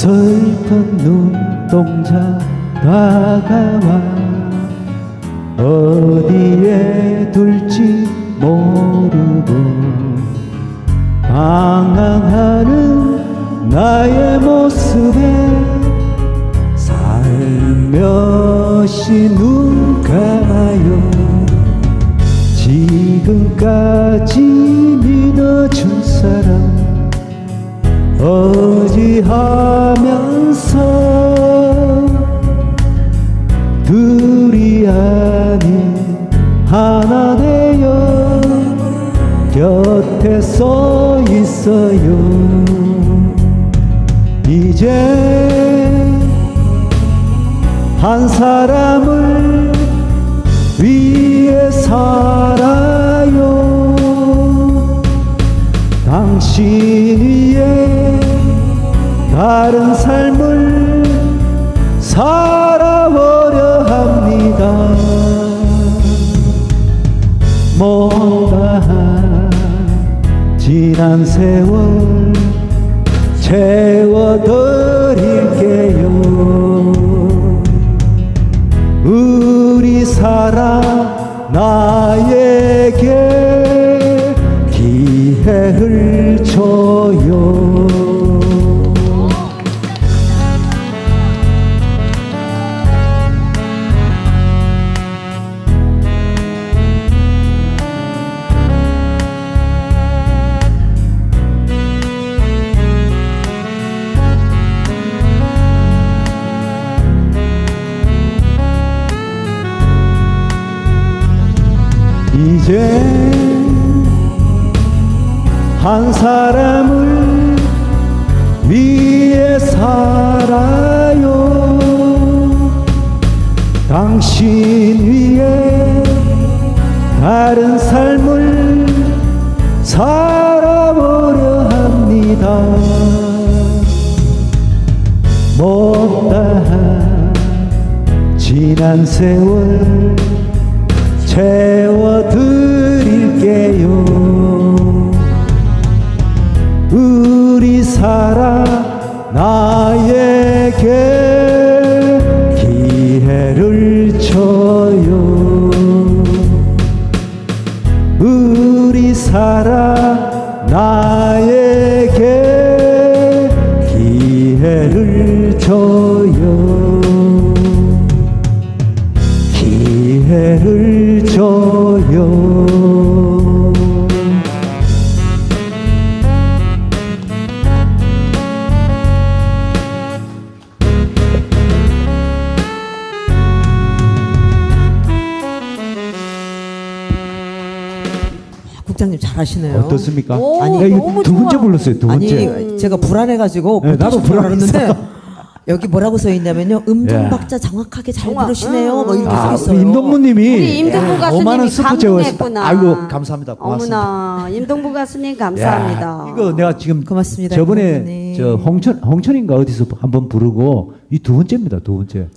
슬픈 눈동자 다가와 어디에 둘지 모르고 방황하는 나의 모습에 곁에 서 있어요. 이제 한 사람을 위해 살아요. 당신 위에 다른 삶을 지난 세월 채워드릴게요. 우리 사랑 나에게 기회를 줘요 이제 한 사람을 위해 살아요. 당신 위에 다른 삶을 살아보려 합니다. 못다한 지난 세월 채워드릴게요. 우리 사랑 나에게 기회를 줘요. 우리 사랑 나에게 기회를 줘요 국장님 잘하시네요. 어떻습니까? 오, 아니 너무 두 번째 좋아. 불렀어요 두 번째 아니 제가 불안해가지고 네, 나도 불안했는데 여기 뭐라고 써 있냐면요 음정 예. 박자 정확하게 잘 정확. 부르시네요. 뭐 이렇게 아, 써 우리 있어요. 임동무님이 우리 임동무 가수님이 5만 원 스포 제공했습니다. 감동했구나. 아이고 감사합니다. 고맙습니다. 어머나 임동부 가수님 감사합니다. 야, 이거 내가 지금 고맙습니다, 저번에. 저 홍천 홍천인가 어디서 한번 부르고 이 두 번째입니다. 두 번째.